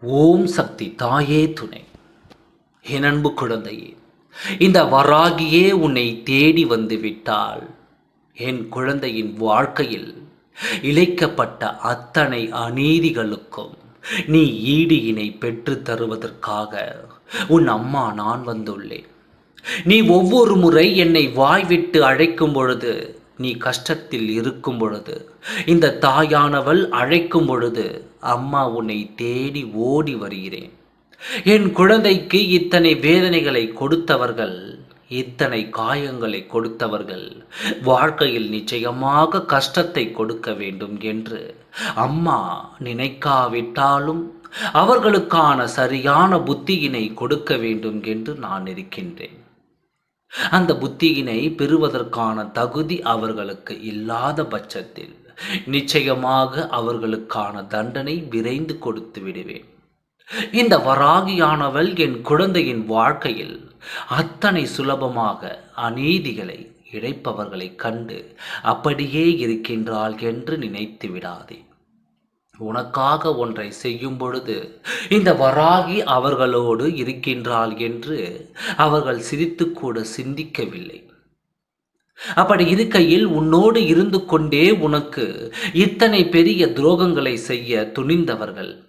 ஓம் சக்தி தாயே துணை. என் அன்பு குழந்தையே இந்த வராகியே உன்னை தேடி வந்து விட்டால் என் குழந்தையின் வாழ்க்கையில் இழைக்கப்பட்ட அத்தனை அநீதிகளுக்கும் நீ ஈடு இணை பெற்று தருவதற்காக உன் அம்மா நான் வந்துள்ளேன். நீ ஒவ்வொரு முறை என்னை வாய்விட்டு அழைக்கும் பொழுது நீ கஷ்டத்தில் இருக்கும் பொழுது இந்த தாயானவள் அழைக்கும் பொழுது அம்மா உன்னை தேடி ஓடி வருகிறேன். என் குழந்தைக்கு இத்தனை வேதனைகளை கொடுத்தவர்கள் இத்தனை காயங்களை கொடுத்தவர்கள் வாழ்க்கையில் நிச்சயமாக கஷ்டத்தை கொடுக்க வேண்டும் என்று அம்மா நினைக்காவிட்டாலும் அவர்களுக்கான சரியான புத்தியினை கொடுக்க வேண்டும் என்று நான் இருக்கின்றேன். அந்த புத்தியினை பெறுவதற்கான தகுதி அவர்களுக்கு இல்லாத பட்சத்தில் நிச்சயமாக அவர்களுக்கான தண்டனை விரைந்து கொடுத்து விடுவேன். இந்த வராகியானவள் என் குழந்தையின் வாழ்க்கையில் அத்தனை சுலபமாக அநீதிகளை இழைப்பவர்களை கண்டு அப்படியே இருக்கின்றாள் என்று நினைத்து விடாதே. உனக்காக ஒன்றை செய்யும் பொழுது இந்த வராகி அவர்களோடு இருக்கின்றாள் என்று அவர்கள் சிரித்து கூட சிந்திக்கவில்லை. அப்படி இருக்கையில் உன்னோடு இருந்து கொண்டே உனக்கு இத்தனை பெரிய துரோகங்களை செய்ய துணிந்தவர்கள்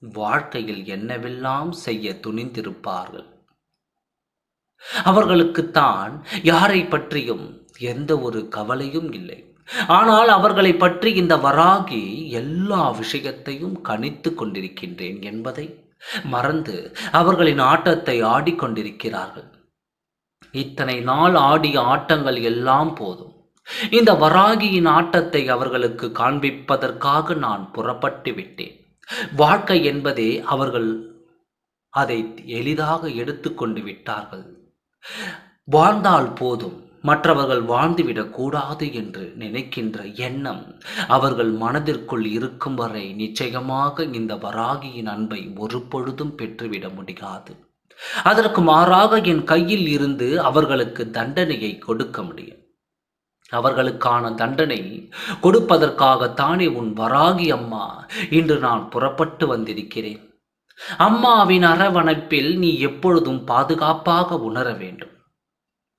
வாழ்க்கையில் என்னவெல்லாம் செய்ய துணிந்திருப்பார்கள்? அவர்களுக்குத்தான் யாரை பற்றியும் எந்த ஒரு கவலையும் இல்லை. ஆனால் அவர்களை பற்றி இந்த வராகி எல்லா விஷயத்தையும் கணித்து கொண்டிருக்கின்றேன் என்பதை மறந்து அவர்களின் ஆட்டத்தை ஆடிக்கொண்டிருக்கிறார்கள். இத்தனை நாள் ஆடிய ஆட்டங்கள் எல்லாம் போதும். இந்த வராகியின் ஆட்டத்தை அவர்களுக்கு காண்பிப்பதற்காக நான் புறப்பட்டு விட்டேன். வாழ்க்கை என்பதே அவர்கள் அதை எளிதாக எடுத்துக்கொண்டு விட்டார்கள். வாழ்ந்தால் போதும். மற்றவர்கள் வாழ்ந்துவிடக்கூடாது என்று நினைக்கின்ற எண்ணம் அவர்கள் மனதிற்குள் இருக்கும் வரை நிச்சயமாக இந்த வராகியின் அன்பை ஒரு பொழுதும் பெற்றுவிட முடியாது. அதற்கு மாறாக என் கையில் இருந்து அவர்களுக்கு தண்டனையை கொடுக்க முடியும். அவர்களுக்கான தண்டனை கொடுப்பதற்காகத்தானே உன் வராகி அம்மா இன்று நான் புறப்பட்டு வந்திருக்கிறேன். அம்மாவின் அரவணைப்பில் நீ எப்பொழுதும் பாதுகாப்பாக உணர வேண்டும்.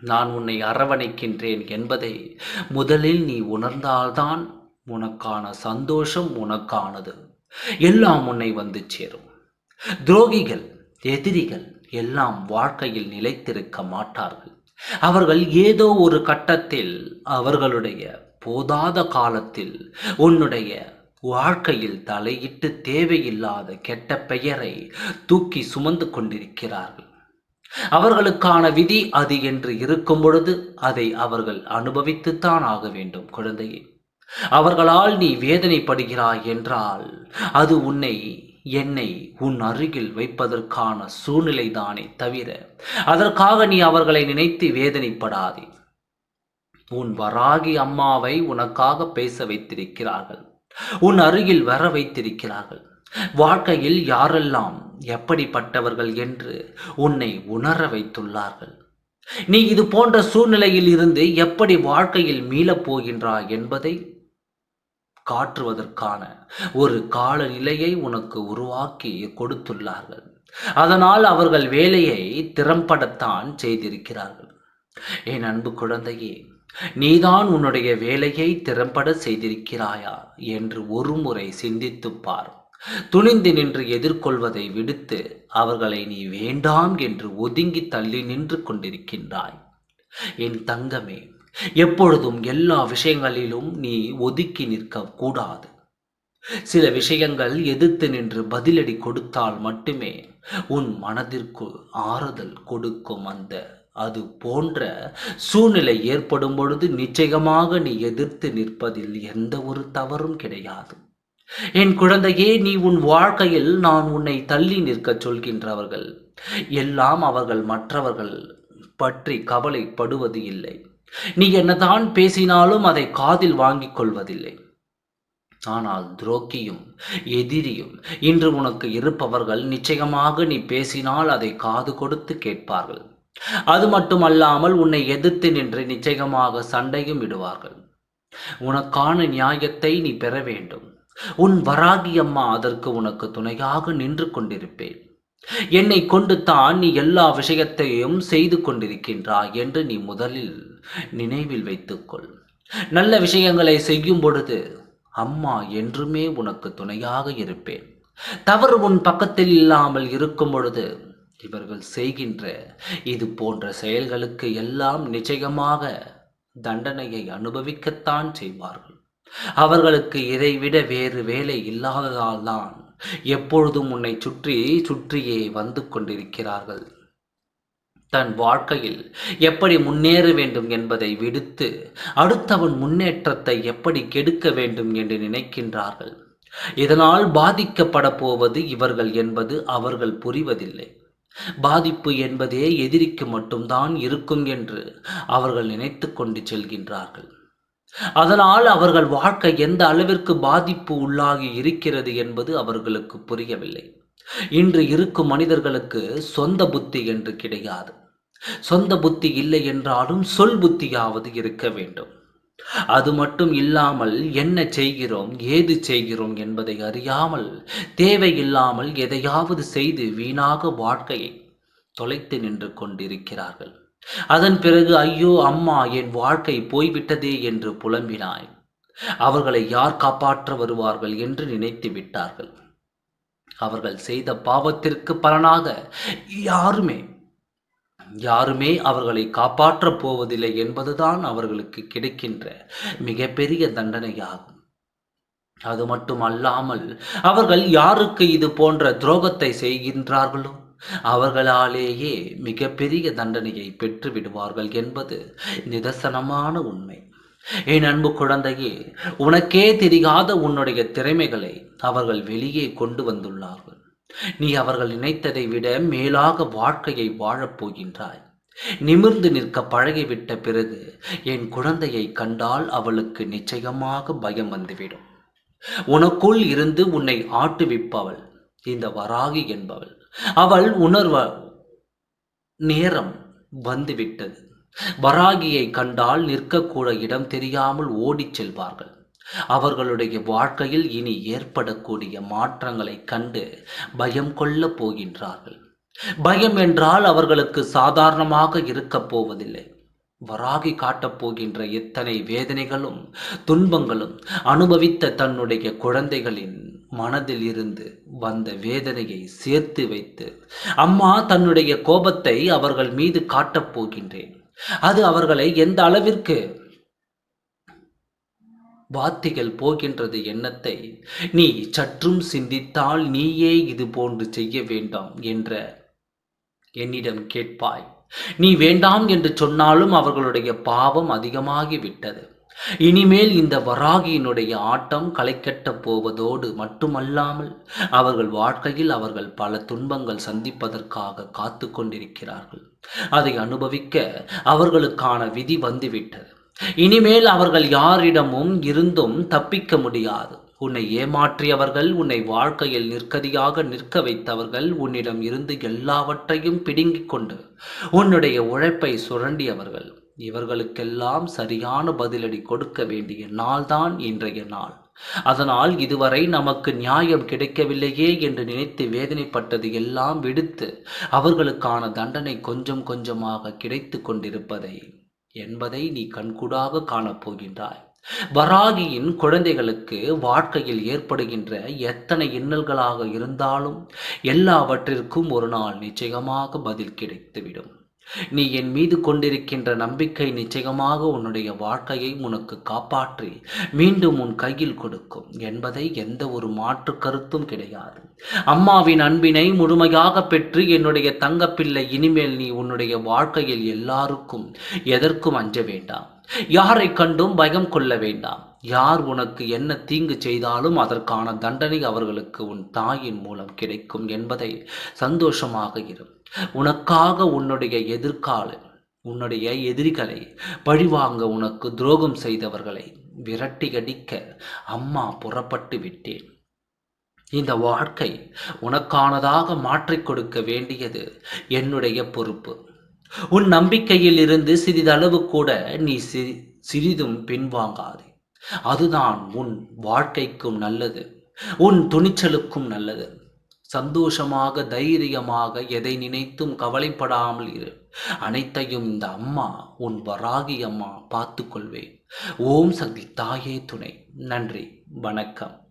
நான் உன்னை அரவணைக்கின்றேன் என்பதை முதலில் நீ உணர்ந்தால்தான் உனக்கான சந்தோஷம் உனக்கானது. எல்லாம் உன்னை வந்து சேரும். துரோகிகள் எதிரிகள் எல்லாம் வாழ்க்கையில் நிலைத்திருக்க மாட்டார்கள். அவர்கள் ஏதோ ஒரு கட்டத்தில் அவர்களுடைய போதாத காலத்தில் உன்னுடைய வாழ்க்கையில் தலையிட்டு தேவையில்லாத கெட்ட பெயரை தூக்கி சுமந்து கொண்டிருக்கிறார்கள். அவர்களுக்கான விதி அது என்று இருக்கும் பொழுது அதை அவர்கள் அனுபவித்துத்தான் ஆக வேண்டும் குழந்தையே. அவர்களால் நீ வேதனைப்படுகிறாய் என்றால் அது உன்னை என்னை உன் அருகில் வைப்பதற்கான சூழ்நிலைதானே தவிர அதற்காக நீ அவர்களை நினைத்து வேதனைப்படாதே. உன் வராகி அம்மாவை உனக்காக பேச வைத்திருக்கிறார்கள். உன் அருகில் வர வைத்திருக்கிறார்கள். வாழ்க்கையில் யாரெல்லாம் எப்படிப்பட்டவர்கள் என்று உன்னை உணர வைத்துள்ளார்கள். நீ இது போன்ற சூழ்நிலையில் இருந்து எப்படி வாழ்க்கையில் மீளப் போகின்றாய் என்பதை காற்றுவதற்கான ஒரு காலநிலையை உனக்கு உருவாக்கி கொடுத்துள்ளார்கள். அதனால் அவர்கள் வேலையை திறம்படத்தான் செய்திருக்கிறார்கள். என் அன்பு குழந்தையே நீதான் உன்னுடைய வேலையை திறம்பட செய்திருக்கிறாயா என்று ஒருமுறை சிந்தித்துப் பார். துணிந்து நின்று எதிர்கொள்வதை விடுத்து அவர்களை நீ வேண்டாம் என்று ஒதுங்கி தள்ளி நின்று கொண்டிருக்கின்றாய். என் தங்கமே எப்பொழுதும் எல்லா விஷயங்களிலும் நீ ஒதுக்கி நிற்க கூடாது. சில விஷயங்கள் எதிர்த்து நின்று பதிலடி கொடுத்தால் மட்டுமே உன் மனதிற்கு ஆறுதல் கொடுக்கும் அந்த அது போன்ற சூழ்நிலை ஏற்படும் பொழுது நிச்சயமாக நீ எதிர்த்து நிற்பதில் எந்த ஒரு தவறும் கிடையாது. என் குழந்தையே நீ உன் வாழ்க்கையில் நான் உன்னை தள்ளி நிற்கச் சொல்கின்றவர்கள். எல்லாம் அவர்கள் மற்றவர்கள் பற்றி கவலைப்படுவது இல்லை. நீ என்னதான் பேசினாலும் அதை காதில் வாங்கிக் கொள்வதில்லை. ஆனால் துரோக்கியும் எதிரியும் இன்று உனக்கு இருப்பவர்கள் நிச்சயமாக நீ பேசினால் அதை காது கொடுத்து கேட்பார்கள். அது மட்டுமல்லாமல் உன்னை எதிர்த்து நின்று நிச்சயமாக சண்டையும் விடுவார்கள் உனக்கான நியாயத்தை நீ பெற வேண்டும். உன் வராகி அம்மா அதற்கு உனக்கு துணையாக நின்று கொண்டிருப்பேன். என்னை கொண்டு தான் நீ எல்லா விஷயத்தையும் செய்து கொண்டிருக்கின்றாய் என்று நீ முதலில் நினைவில் வைத்துக்கொள். நல்ல விஷயங்களை செய்யும் பொழுது அம்மா என்றுமே உனக்கு துணையாக இருப்பேன். தவறு உன் பக்கத்தில் இல்லாமல் இருக்கும் பொழுது இவர்கள் செய்கின்ற இது போன்ற செயல்களுக்கு எல்லாம் நிச்சயமாக தண்டனையை அனுபவிக்கத்தான் செய்வார்கள். அவர்களுக்கு இதைவிட வேறு வேலை இல்லாததால் தான் எப்பொழுதும் உன்னை சுற்றி சுற்றியே வந்து கொண்டிருக்கிறார்கள். தன் வாழ்க்கையில் எப்படி முன்னேற வேண்டும் என்பதை விடுத்து அடுத்தவன் முன்னேற்றத்தை எப்படி கெடுக்க வேண்டும் என்று நினைக்கின்றார்கள். இதனால் பாதிக்கப்பட போவது இவர்கள் என்பது அவர்கள் புரிவதில்லை. பாதிப்பு என்பதே எதிரிக்கு மட்டும்தான் இருக்கும் என்று அவர்கள் நினைத்து கொண்டு செல்கின்றார்கள். அதனால் அவர்கள் வாழ்க்கை எந்த அளவிற்கு பாதிப்பு உள்ளாகி இருக்கிறது என்பது அவர்களுக்கு புரியவில்லை. இன்று இருக்கும் மனிதர்களுக்கு சொந்த புத்தி என்று கிடையாது. சொந்த புத்தி இல்லை என்றாலும் சொல் புத்தியாவது இருக்க வேண்டும். அது மட்டும் இல்லாமல் என்ன செய்கிறோம் ஏது செய்கிறோம் என்பதை அறியாமல் தேவையில்லாமல் எதையாவது செய்து வீணாக வாழ்க்கையை தொலைத்து நின்று கொண்டிருக்கிறார்கள். அதன் பிறகு ஐயோ அம்மா என் வாழ்க்கை போய்விட்டதே என்று புலம்பினாய். அவர்களை யார் காப்பாற்ற வருவார்கள் என்று நினைத்து விட்டார்கள். அவர்கள் செய்த பாவத்திற்கு பலனாக யாருமே யாருமே அவர்களை காப்பாற்றப் போவதில்லை என்பதுதான் அவர்களுக்கு கிடைக்கின்ற மிகப்பெரிய தண்டனையாகும். அது மட்டும் அல்லாமல் அவர்கள் யாருக்கு இது போன்ற துரோகத்தை செய்கின்றார்களோ? அவர்களாலேயே மிகப்பெரிய தண்டனையை பெற்று விடுவார்கள் என்பது நிதர்சனமான உண்மை. என் அன்பு குழந்தையே உனக்கே தெரியாத உன்னுடைய திறமைகளை அவர்கள் வெளியே கொண்டு வந்துள்ளார்கள். நீ அவர்கள் நினைத்ததை விட மேலாக வாழ்க்கையை வாழப் போகின்றாய். நிமிர்ந்து நிற்க பழகிவிட்ட பிறகு என் குழந்தையை கண்டால் அவளுக்கு நிச்சயமாக பயம் வந்துவிடும். உனக்குள் இருந்து உன்னை ஆட்டுவிப்பவள் இந்த வராகி என்பவள். அவள் உணர்வ நேரம் வந்துவிட்டது. வராகியை கண்டால் நிற்கக்கூட இடம் தெரியாமல் ஓடிச் செல்வார்கள். அவர்களுடைய வாழ்க்கையில் இனி ஏற்படக்கூடிய மாற்றங்களை கண்டு பயம் கொள்ளப் போகின்றார்கள். பயம் என்றால் அவர்களுக்கு சாதாரணமாக இருக்கப் போவதில்லை. வராகி காட்டப் போகின்ற எத்தனை வேதனைகளும் துன்பங்களும் அனுபவித்த தன்னுடைய குழந்தைகளின் மனதில் இருந்து வந்த வேதனையை சேர்த்து வைத்து அம்மா தன்னுடைய கோபத்தை அவர்கள் மீது காட்டப் போகின்றேன். அது அவர்களை எந்த அளவிற்கு வாத்திகள் போகின்றது எண்ணத்தை நீ சற்றும் சிந்தித்தால் நீயே இது போன்று செய்ய வேண்டாம் என்ற என்னிடம் கேட்பாய். நீ வேண்டாம் என்று சொன்னாலும் அவர்களுடைய பாவம் அதிகமாகிவிட்டது. இனிமேல் இந்த வராகியினுடைய ஆட்டம் களைக்கட்டப் போவதோடு மட்டுமல்லாமல் அவர்கள் வாழ்க்கையில் அவர்கள் பல துன்பங்கள் சந்திப்பதற்காக காத்து கொண்டிருக்கிறார்கள். அதை அனுபவிக்க அவர்களுக்கான விதி வந்துவிட்டது. இனிமேல் அவர்கள் யாரிடமும் இருந்தும் தப்பிக்க முடியாது. உன்னை ஏமாற்றியவர்கள் உன்னை வாழ்க்கையில் நிற்கதியாக நிற்க வைத்தவர்கள் உன்னிடம் இருந்து எல்லாவற்றையும் பிடுங்கிக் கொண்டு உன்னுடைய உழைப்பை சுரண்டியவர்கள். இவர்களுக்கெல்லாம் சரியான பதிலடி கொடுக்க வேண்டிய நாள்தான் இன்றைய நாள். அதனால் இதுவரை நமக்கு நியாயம் கிடைக்கவில்லையே என்று நினைத்து வேதனைப்பட்டது எல்லாம் விடுத்து அவர்களுக்கான தண்டனை கொஞ்சம் கொஞ்சமாக கிடைத்து கொண்டிருப்பதை என்பதை நீ கண்கூடாக காணப்போகின்றாய். வராகியின் குழந்தைகளுக்கு வாழ்க்கையில் ஏற்படுகின்ற எத்தனை இன்னல்களாக இருந்தாலும் எல்லாவற்றிற்கும் ஒரு நாள் நிச்சயமாக பதில் கிடைத்துவிடும். நீ என் மீது கொண்டிருக்கின்ற நம்பிக்கை நிச்சயமாக உன்னுடைய வாழ்க்கையை உனக்கு காப்பாற்றி மீண்டும் உன் கையில் கொடுக்கும் என்பதை எந்த ஒரு மாற்று கருத்தும் கிடையாது. அம்மாவின் அன்பினை முழுமையாக பெற்று என்னுடைய தங்கப்பிள்ளை இனிமேல் நீ உன்னுடைய வாழ்க்கையில் எல்லாருக்கும் எதற்கும் அஞ்ச வேண்டாம். யாரை கண்டும் பயம் கொள்ள வேண்டாம். யார் உனக்கு என்ன தீங்கு செய்தாலும் அதற்கான தண்டனை அவர்களுக்கு உன் தாயின் மூலம் கிடைக்கும் என்பதை சந்தோஷமாக இருக்கும் உனக்காக உன்னுடைய எதிர்கால உன்னுடைய எதிரிகளை பழிவாங்க உனக்கு துரோகம் செய்தவர்களை விரட்டி அடிக்க அம்மா புறப்பட்டு விட்டேன். இந்த வாழ்க்கை உனக்கானதாக மாற்றிக் கொடுக்க வேண்டியது என்னுடைய பொறுப்பு. உன் நம்பிக்கையில் இருந்து சிறிதளவு கூட நீ சி சிறிதும் பின்வாங்காதே. அதுதான் உன் வாழ்க்கைக்கும் நல்லது உன் துணிச்சலுக்கும் நல்லது. சந்தோஷமாக தைரியமாக எதை நினைத்தும் கவலைப்படாமல் இரு. அனைத்தையும் இந்த அம்மா உன் வராகி அம்மா பார்த்துக்கொள்வேன். ஓம் சக்தி தாயே துணை. நன்றி. வணக்கம்.